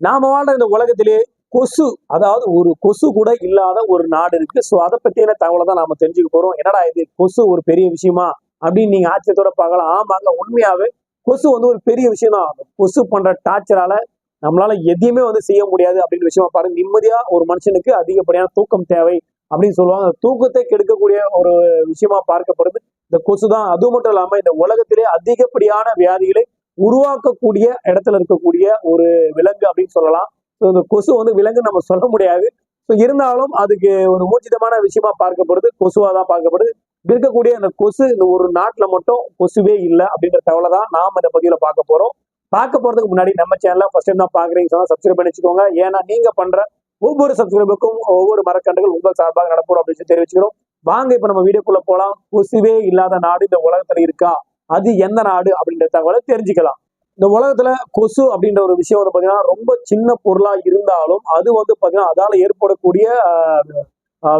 நாம வாழ்ற இந்த உலகத்திலே கொசு அதாவது ஒரு கொசு கூட இல்லாத ஒரு நாடு இருக்கு. ஸோ அதை பத்தியான தகவலை தான் நாம தெரிஞ்சுக்க போறோம். என்னடா இது கொசு ஒரு பெரிய விஷயமா? அப்படின்னு நீங்க ஆச்சரியத்தோட பார்க்கலாம். ஆமாங்க உண்மையாவே கொசு வந்து ஒரு பெரிய விஷயம் தான். கொசு பண்ற டார்ச்சரால நம்மளால எதையுமே வந்து செய்ய முடியாது அப்படின்னு விஷயமா பாருங்க. நிம்மதியா ஒரு மனுஷனுக்கு அதிகப்படியான தூக்கம் தேவை அப்படின்னு சொல்லுவாங்க. அந்த தூக்கத்தை கெடுக்கக்கூடிய ஒரு விஷயமா பார்க்கப்படுது. இந்த கொசு தான். அது மட்டும் இல்லாம இந்த உலகத்திலே அதிகப்படியான வியாதிகளை உருவாக்கக்கூடிய இடத்துல இருக்கக்கூடிய ஒரு விலங்கு அப்படின்னு சொல்லலாம். ஸோ இந்த கொசு வந்து விலங்கு நம்ம சொல்ல முடியாது. ஸோ இருந்தாலும் அதுக்கு ஒரு மூச்சிதமான விஷயமா பார்க்கப்படுது. கொசுவா தான் பார்க்கப்படுது. இருக்கக்கூடிய அந்த கொசு இந்த ஒரு நாட்டில் மட்டும் கொசுவே இல்லை அப்படின்ற தகவலை தான் நாம் இந்த பதிவில் பார்க்க போறோம். பார்க்க போறதுக்கு முன்னாடி நம்ம சேனலில் ஃபர்ஸ்ட் டைம் தான் பார்க்குறீங்க சொன்னா சப்ஸ்கிரைப் பண்ணி வச்சுக்கோங்க ஏன்னா நீங்க பண்ற ஒவ்வொரு சப்ஸ்கிரைபுக்கும் ஒவ்வொரு மரக்கண்டுகள் உங்கள் சார்பாக நடப்போம் அப்படின்னு தெரிவிச்சுக்கிறோம். வாங்க இப்போ நம்ம வீடியோக்குள்ளே போகலாம் கொசுவே இல்லாத நாடு இந்த உலகத்துல இருக்கா? அது எந்த நாடு அப்படின்ற தகவலை தெரிஞ்சுக்கலாம். இந்த உலகத்துல கொசு அப்படின்ற ஒரு விஷயம் வந்து பாத்தீங்கன்னா ரொம்ப சின்ன பொருளா இருந்தாலும் அது வந்து பாத்தீங்கன்னா அதால ஏற்படக்கூடிய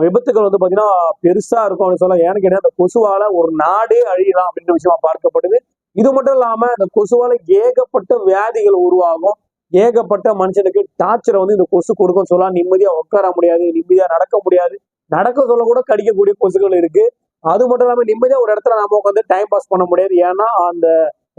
விபத்துகள் வந்து பாத்தீங்கன்னா பெருசா இருக்கும் அப்படின்னு சொல்லலாம். ஏன்னு கேட்டா அந்த கொசுவால ஒரு நாடே அழியலாம் அப்படின்ற விஷயமா பார்க்கப்படுது. இது மட்டும் இல்லாம இந்த கொசுவால ஏகப்பட்ட வியாதிகள் உருவாகும். ஏகப்பட்ட மனுஷனுக்கு டார்ச்சரை வந்து இந்த கொசு கொடுக்கும் சொல்லலாம். நிம்மதியா உட்கார முடியாது நிம்மதியா நடக்க முடியாது. நடக்க சொல்ல கூட கடிக்கக்கூடிய கொசுகள் இருக்கு. அது மட்டும் இல்லாமல் நிம்மதியாக ஒரு இடத்துல நாம உட்காந்து டைம் பாஸ் பண்ண முடியாது. ஏன்னா அந்த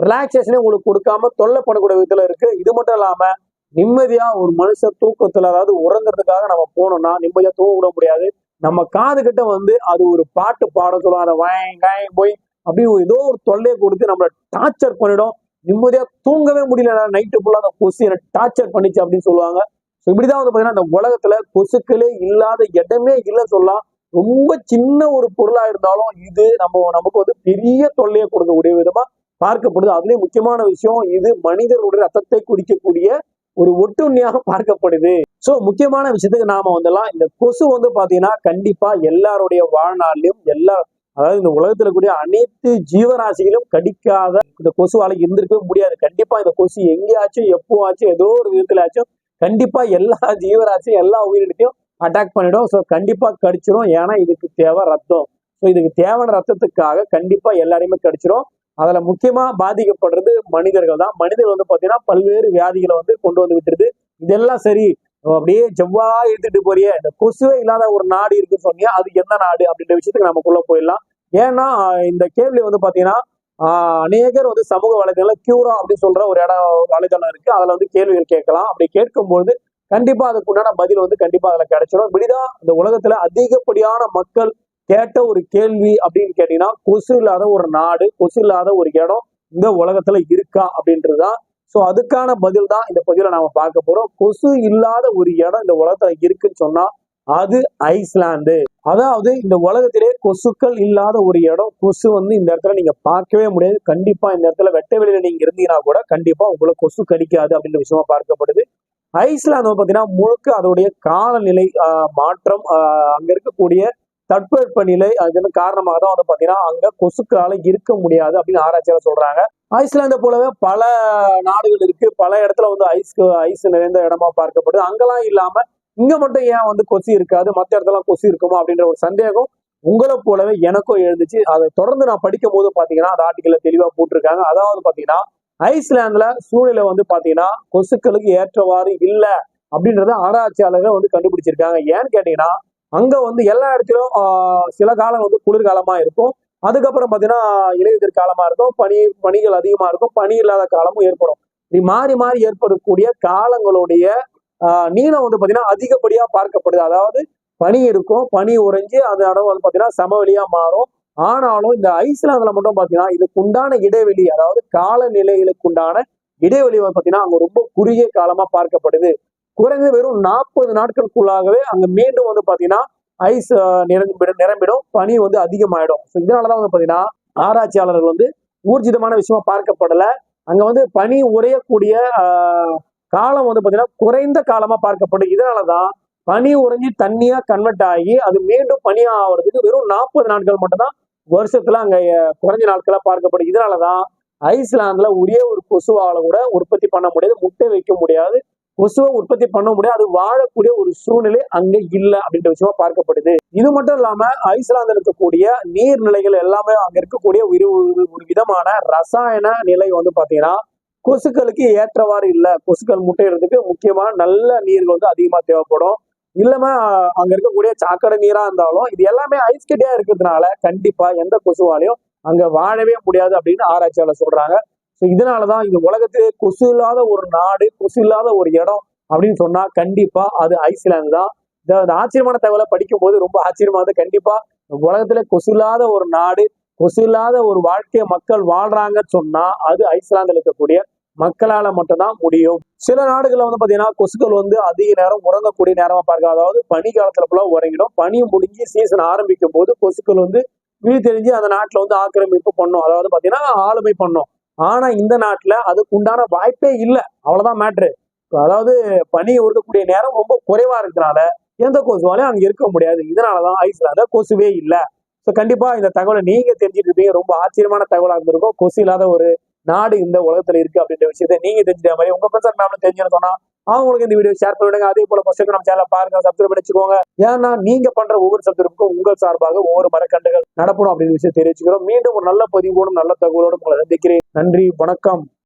ரிலாக்ஸேஷனே உங்களுக்கு கொடுக்காம தொல்லை பண்ணக்கூடிய விதத்துல இருக்கு. இது மட்டும் இல்லாம நிம்மதியா ஒரு மனுஷன் தூக்கத்துல அதாவது உறங்குறதுக்காக நம்ம போனோம்னா நிம்மதியா தூங்க விட முடியாது. நம்ம காது கிட்ட வந்து அது ஒரு பாட்டு பாட சொல்லும் அதை வாய் போய் அப்படி ஏதோ ஒரு தொல்லையை கொடுத்து நம்மளை டார்ச்சர் பண்ணிடும். நிம்மதியா தூங்கவே முடியல. நைட்டு ஃபுல்லா அந்த கொசு என்ன டார்ச்சர் பண்ணிச்சு அப்படின்னு சொல்லுவாங்க. ஸோ இப்படிதான் வந்து பாத்தீங்கன்னா அந்த உலகத்துல கொசுக்களே இல்லாத இடமே இல்லை சொல்லலாம். ரொம்ப சின்ன ஒரு பொருளா இருந்தாலும் இது நம்ம நமக்கு வந்து பெரிய தொல்லையை கொடுக்கக்கூடிய விதமா பார்க்கப்படுது. அதுலயும் முக்கியமான விஷயம் இது மனிதர்களுடைய ரத்தத்தை குடிக்கக்கூடிய ஒரு ஒட்டுண்ணியாக பார்க்கப்படுது. சோ முக்கியமான விஷயத்துக்கு நாம வந்துடலாம். இந்த கொசு வந்து பாத்தீங்கன்னா கண்டிப்பா எல்லாருடைய வாழ்நாளிலும் எல்லா அதாவது இந்த உலகத்துல கூடிய அனைத்து ஜீவராசிகளும் கடிக்காத இந்த கொசுவால இருந்திருக்கவே முடியாது. கண்டிப்பா இந்த கொசு எங்கேயாச்சும் எப்போ ஆச்சும் ஏதோ ஒரு விதத்துலாச்சும் கண்டிப்பா எல்லா ஜீவராசியும் எல்லா உயிரினத்தையும் அட்டாக் பண்ணிடும். ஸோ கண்டிப்பாக கடிச்சிரும். ஏன்னா இதுக்கு தேவை ரத்தம். ஸோ இதுக்கு தேவையான ரத்தத்துக்காக கண்டிப்பாக எல்லாரையுமே கடிச்சிரும். அதில் முக்கியமாக பாதிக்கப்படுறது மனிதர்கள் தான். மனிதர்கள் வந்து பார்த்தீங்கன்னா பல்வேறு வியாதிகளை வந்து கொண்டு வந்து விட்டுருது. இதெல்லாம் சரி. அப்படியே செவ்வா எடுத்துட்டு போறியே. இந்த கொசுவே இல்லாத ஒரு நாடு இருக்குன்னு சொன்னியா அது எந்த நாடு அப்படின்ற விஷயத்துக்கு நமக்குள்ள போயிடலாம். ஏன்னா இந்த கேள்வி வந்து பாத்தீங்கன்னா அநேகர் வந்து சமூக வலைதளம் கியூரா அப்படின்னு சொல்ற ஒரு இடம் வலைதளம் இருக்கு. அதுல வந்து கேள்விகள் கேட்கலாம். அப்படி கேட்கும்போது கண்டிப்பா அதுக்கு உண்டான பதில் வந்து கண்டிப்பா அதுல கிடைச்சிடும் இப்படிதான் இந்த உலகத்துல அதிகப்படியான மக்கள் கேட்ட ஒரு கேள்வி அப்படின்னு கேட்டீங்கன்னா கொசு இல்லாத ஒரு நாடு கொசு இல்லாத ஒரு இடம் இந்த உலகத்துல இருக்கா அப்படின்றதுதான். சோ அதுக்கான பதில் தான் இந்த பதில நாம பார்க்க போறோம். கொசு இல்லாத ஒரு இடம் இந்த உலகத்துல இருக்குன்னு சொன்னா அது ஐஸ்லாந்து. அதாவது இந்த உலகத்திலே கொசுக்கள் இல்லாத ஒரு இடம் கொசு வந்து இந்த இடத்துல நீங்க பார்க்கவே முடியாது. கண்டிப்பா இந்த இடத்துல வெட்ட வெளியில நீங்க இருந்தீங்கன்னா கூட கண்டிப்பா உங்களுக்கு கொசு கடிக்காது அப்படின்ற விஷயமா பார்க்கப்படுது. ஐஸ்லாந்து பார்த்தீங்கன்னா முழுக்க அதோடைய காலநிலை மாற்றம் அங்க இருக்கக்கூடிய தட்பவெப்ப நிலை அதன் காரணமாக தான் வந்து பார்த்தீங்கன்னா அங்க கொசுக்களால இருக்க முடியாது அப்படின்னு ஆராய்ச்சியாளர் சொல்றாங்க. ஐஸ்லாந்தை போலவே பல நாடுகள் இருக்கு. பல இடத்துல வந்து ஐஸ் ஐஸ் நிறைந்த இடமா பார்க்கப்படுது. அங்கெல்லாம் இல்லாம இங்க மட்டும் ஏன் வந்து கொசு இருக்காது? மற்ற இடத்துல கொசு இருக்குமா? அப்படின்ற ஒரு சந்தேகம் உங்களை போலவே எனக்கும் எழுந்துச்சு. அதை தொடர்ந்து நான் படிக்கும் போது பாத்தீங்கன்னா அந்த ஆர்டிக்கல தெளிவா போட்டிருக்காங்க. அதாவது பாத்தீங்கன்னா ஐஸ்லாந்துல சூழ்நிலை வந்து பாத்தீங்கன்னா கொசுக்களுக்கு ஏற்றவாறு இல்லை அப்படின்றத ஆராய்ச்சியாளர்கள் வந்து கண்டுபிடிச்சிருக்காங்க. ஏன்னு கேட்டீங்கன்னா அங்க வந்து எல்லா இடத்திலும் சில காலம் வந்து குளிர்காலமா இருக்கும். அதுக்கப்புறம் பாத்தீங்கன்னா இலையுதிர் காலமா இருக்கும். பனி பனிகள் அதிகமா இருக்கும். பனி இல்லாத காலமும் ஏற்படும். இப்படி மாறி மாறி ஏற்படக்கூடிய காலங்களுடைய நீளம் வந்து பாத்தீங்கன்னா அதிகப்படியா பார்க்கப்படுது. அதாவது பனி இருக்கும். பனி உறைஞ்சு அந்த இடம் வந்து பாத்தீங்கன்னா சமவெளியா மாறும். ஆனாலும் இந்த ஐஸ்லாந்துல மட்டும் பாத்தீங்கன்னா இதுக்கு உண்டான இடைவெளி அதாவது காலநிலைகளுக்கு உண்டான இடைவெளி வந்து பாத்தீங்கன்னா அங்க ரொம்ப குறுகிய காலமா பார்க்கப்படுது. குறைஞ்சது வெறும் நாற்பது நாட்களுக்குள்ளாகவே அங்க மீண்டும் வந்து பாத்தீங்கன்னா ஐஸ் நிரம்பிடும் நிரம்பிடும். பனி வந்து அதிகமாயிடும். ஸோ இதனாலதான் வந்து பாத்தீங்கன்னா ஆராய்ச்சியாளர்கள் வந்து ஊர்ஜிதமான விஷயமா பார்க்கப்படல. அங்க வந்து பனி உறையக்கூடிய காலம் வந்து பாத்தீங்கன்னா குறைந்த காலமா பார்க்கப்படும். இதனாலதான் பனி உறைஞ்சி தண்ணியா கன்வெர்ட் ஆகி அது மீண்டும் பனியா ஆகிறதுக்கு வெறும் நாற்பது நாட்கள் மட்டும்தான் வருஷத்துல அங்க குறைஞ்ச நாட்களா பார்க்கப்படும் இதனாலதான் ஐஸ்லாந்துல ஒரே ஒரு கொசுவால கூட உற்பத்தி பண்ண முடியாது முட்டை வைக்க முடியாது. கொசுவை உற்பத்தி பண்ண முடியாது அது வாழக்கூடிய ஒரு சூழ்நிலை அங்க இல்ல அப்படின்ற விஷயமா பார்க்கப்படுது. இது மட்டும் இல்லாம ஐஸ்லாந்து இருக்கக்கூடிய நீர்நிலைகள் எல்லாமே அங்க இருக்கக்கூடிய ஒரு ஒரு விதமான ரசாயன நிலை வந்து பாத்தீங்கன்னா கொசுக்களுக்கு ஏற்றவாறு இல்லை. கொசுக்கள் முட்டையிடுறதுக்கு முக்கியமான நல்ல நீர்கள் வந்து அதிகமா தேவைப்படும். இல்லமா அங்க இருக்கக்கூடிய சாக்கடை நீரா இருந்தாலும் இது எல்லாமே ஐஸ்கட்டியா இருக்கிறதுனால கண்டிப்பா எந்த கொசுவாலையும் அங்க வாழவே முடியாது அப்படின்னு ஆராய்ச்சியாளர் சொல்றாங்க. ஸோ இதனாலதான் இந்த உலகத்திலே கொசு இல்லாத ஒரு நாடு கொசு இல்லாத ஒரு இடம் அப்படின்னு சொன்னா கண்டிப்பா அது ஐஸ்லாந்து தான். இந்த ஆச்சரியமான தகவலை படிக்கும் போது ரொம்ப ஆச்சரியமா இருந்து கண்டிப்பா உலகத்துல கொசு இல்லாத ஒரு நாடு கொசு இல்லாத ஒரு வாழ்க்கையை மக்கள் வாழ்றாங்கன்னு சொன்னா அது ஐஸ்லாந்துல இருக்கக்கூடிய மக்களால மட்டும்தான் முடியும். சில நாடுகள்ல வந்து பாத்தீங்கன்னா கொசுக்கள் வந்து அதிக நேரம் உறங்கக்கூடிய நேரமா பார்க்க அதாவது பனி காலத்துல ஃபுல்லா உறங்கிடும். பனி முடிஞ்சு சீசன் ஆரம்பிக்கும் போது கொசுக்கள் வந்து வீடு தெரிஞ்சு அந்த நாட்டுல வந்து ஆக்கிரமிப்பு பண்ணும். அதாவது பாத்தீங்கன்னா ஆளுமை பண்ணும். ஆனா இந்த நாட்டுல அதுக்கு உண்டான வாய்ப்பே இல்லை. அவ்வளவுதான் மேட்ரு அதாவது பனி உருக்கக்கூடிய நேரம் ரொம்ப குறைவா இருக்கிறதுனால எந்த கொசுவாலையும் அங்க இருக்க முடியாது. இதனாலதான் ஐஸ்லாண்ட்ல கொசுவே இல்லை. ஸோ கண்டிப்பா இந்த தகவலை நீங்க தெரிஞ்சுட்டு இருப்பீங்க. ரொம்ப ஆச்சரியமான தகவலாக இருந்திருக்கும். கொசு இல்லாத ஒரு நாடு இந்த உலகத்துல இருக்கு அப்படின்ற விஷயத்த நீங்க தெரிஞ்சுட்ட மாதிரி உங்க பர்சன் மேம்னு தெரிஞ்சுன்னு சொன்னா அவங்களுக்கு இந்த வீடியோ ஷேர் பண்ணிவிடுங்க அதே போல ஃபர்ஸ்ட் நம்ம சேனல் பாருங்க சப்ஸ்கிரைப் பண்ணிச்சுக்கோங்க ஏன்னா நீங்க பண்ற ஒவ்வொரு சப்ஸ்கிரைப்புக்கும் உங்கள் சார்பாக ஒவ்வொரு மரக்கண்டுகள் நடப்படும் அப்படின்னு விஷயம் தெரிவிச்சுக்கிறோம். மீண்டும் ஒரு நல்ல பதிவோடும் நல்ல தகவலோடும் உங்களை சந்திக்கிறேன். நன்றி வணக்கம்.